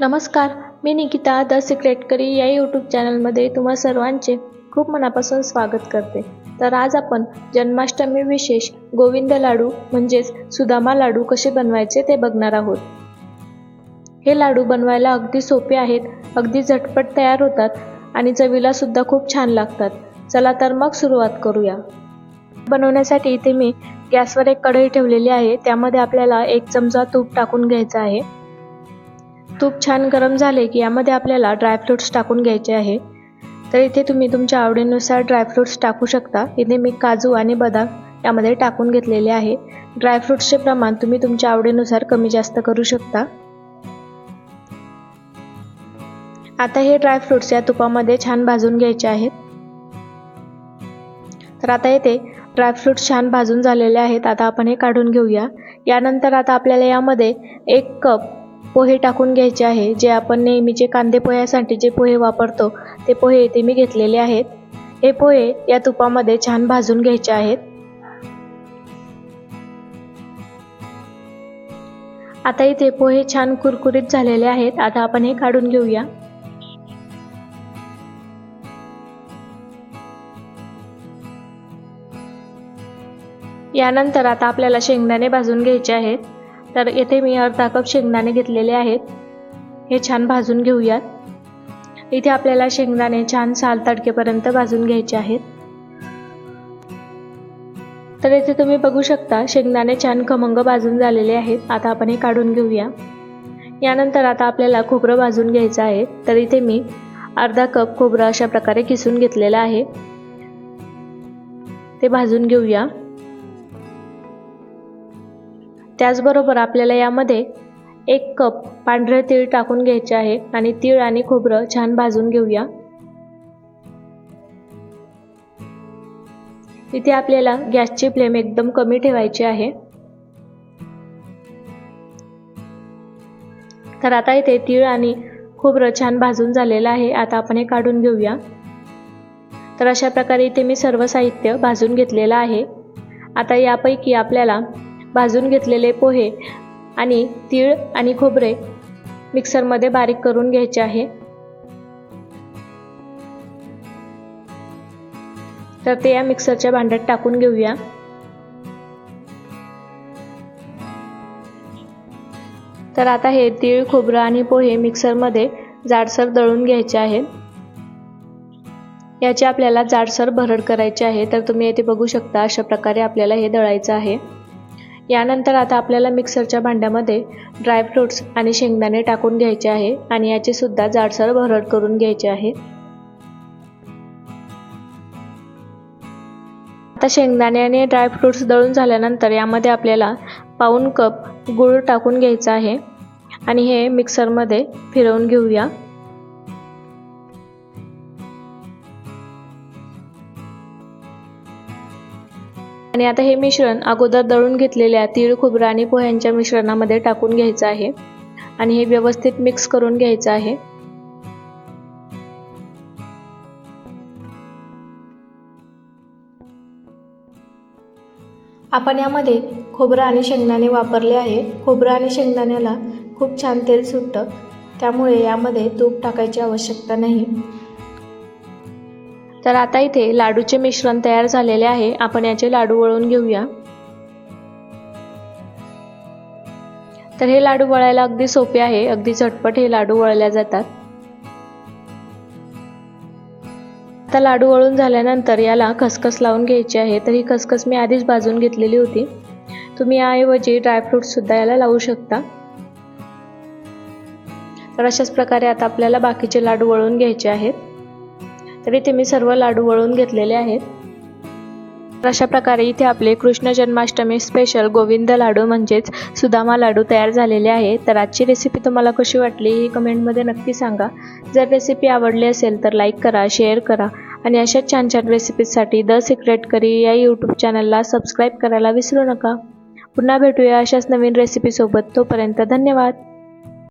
नमस्कार मी निकिता द सिक्रेटकरी या यूट्यूब चॅनलमध्ये तुम्हा सर्वांचे खूप मनापासून स्वागत करते. तर आज आपण जन्माष्टमी विशेष गोविंद लाडू म्हणजेच सुदामा लाडू कसे बनवायचे ते बघणार आहोत. हे लाडू बनवायला अगदी सोपे आहेत अगदी झटपट तयार होतात आणि चवीला सुद्धा खूप छान लागतात. चला तर मग सुरुवात करूया. बनवण्यासाठी इथे मी गॅसवर एक कढई ठेवलेली आहे त्यामध्ये आपल्याला एक चमचा तूप टाकून घ्यायचा आहे. तूप छान गरम झाले की यामध्ये आपल्याला ड्रायफ्रूट्स टाकून घ्यायचे आहे. तर इथे तुम्ही तुमच्या आवडीनुसार ड्रायफ्रूट्स टाकू शकता. इथे मी काजू आणि बदाम यामध्ये टाकून घेतलेले आहे. ड्रायफ्रूट्सचे प्रमाण तुम्ही तुमच्या आवडीनुसार कमी जास्त करू शकता. आता हे ड्रायफ्रूट्स या तुपामध्ये छान भाजून घ्यायचे आहेत तर आता येथे ड्रायफ्रूट्स छान भाजून झालेले आहेत. आता आपण हे काढून घेऊया. यानंतर आता आपल्याला यामध्ये एक कप पोहे टाकून घ्यायचे आहे. जे आपण नेहमीचे कांदे पोह्यासाठी जे पोहे वापरतो ते पोहे इथे मी घेतलेले आहेत. हे पोहे या तुपामध्ये छान भाजून घ्यायचे आहेत. आता इथे पोहे छान कुरकुरीत झालेले आहेत. आता आपण हे काढून घेऊया. यानंतर आता आपल्याला शेंगदाणे भाजून घ्यायचे आहेत. तर येथे मी अर्धा कप शेंगदाणे घेतलेले आहेत. हे छान भाजून घेऊयात. इथे आपल्याला शेंगदाणे छान साल तडकेपर्यंत भाजून घ्यायचे आहेत. तर इथे तुम्ही बघू शकता शेंगदाणे छान खमंग भाजून झालेले आहेत. आता आपण हे काढून घेऊया. यानंतर आता आपल्याला खोबरं भाजून घ्यायचं आहे. तर इथे मी अर्धा कप खोबरं अशा प्रकारे किसून घेतलेलं आहे. ते भाजून घेऊया. त्याचबरोबर आपल्याला यामध्ये एक कप पांढरे तीळ टाकून घ्यायचे आहे आणि तीळ आणि खोबरं छान भाजून घेऊया. इथे आपल्याला गॅसची फ्लेम एकदम कमी ठेवायची आहे. तर आता इथे तीळ आणि खोबरं छान भाजून झालेलं आहे. आता आपण हे काढून घेऊया. तर अशा प्रकारे इथे मी सर्व साहित्य भाजून घेतलेलं आहे. आता यापैकी आपल्याला भाजून घेतलेले पोहे आणि तीळ आणि खोबरे मिक्सरमध्ये बारीक करून घ्यायचे आहे. तर ते या मिक्सरच्या भांड्यात टाकून घेऊया. तर आता हे तीळ खोबरं आणि पोहे मिक्सरमध्ये जाडसर दळून घ्यायचे आहे. याची आपल्याला जाडसर भरड करायची आहे. तर तुम्ही येथे बघू शकता अशा प्रकारे आपल्याला हे दळायचं आहे. यानंतर आता आपल्याला मिक्सरच्या भांड्यामध्ये ड्रायफ्रूट्स आणि शेंगदाणे टाकून घ्यायचे आहे आणि याची सुद्धा जाडसर भरड करून घ्यायचे आहे. आता शेंगदाणे आणि ड्रायफ्रूट्स दळून झाल्यानंतर यामध्ये आपल्याला पाऊन कप गूळ टाकून घ्यायचा आहे. आणि हे मिक्सरमध्ये फिरवून घेऊया. आणि आता हे मिश्रण अगोदर दळून घेतलेल्या तीळ खोबरं आणि पोह्यांच्या मिश्रणामध्ये टाकून घ्यायचं आहे. आणि हे व्यवस्थित मिक्स करून घ्यायचं आहे. आपण यामध्ये खोबरं आणि शेंगदाणे वापरले आहे. खोबरं आणि शेंगदाण्याला खूप छान तेल सुटतं. त्यामुळे यामध्ये तूप टाकायची आवश्यकता नाही. तर आता इथे लाडूचे मिश्रण तयार झालेले आहे. आपण याचे लाडू वळून घेऊया. तर हे लाडू वळायला अगदी सोपे आहे. अगदी झटपट हे लाडू वळल्या जातात. आता लाडू वळून झाल्यानंतर याला खसखस लावून घ्यायची आहे. तर ही खसखस मी आधीच भाजून घेतलेली होती. तुम्ही याऐवजी ड्रायफ्रूट सुद्धा याला लावू शकता. तर अशाच प्रकारे आता आपल्याला बाकीचे लाडू वळून घ्यायचे आहेत. तर इथे मी सर्व लाडू वळून घेतलेले आहेत. तर अशा प्रकारे इथे आपले कृष्ण जन्माष्टमी स्पेशल गोविंद लाडू म्हणजेच सुदामा लाडू तयार झालेले आहे. तर आजची रेसिपी तुम्हाला कशी वाटली ही कमेंटमध्ये नक्की सांगा. जर रेसिपी आवडली असेल तर लाईक करा शेअर करा आणि अशाच छान छान रेसिपीजसाठी द सिक्रेट करी या यूट्यूब चॅनलला सबस्क्राईब करायला विसरू नका. पुन्हा भेटूया अशाच नवीन रेसिपीसोबत तोपर्यंत धन्यवाद.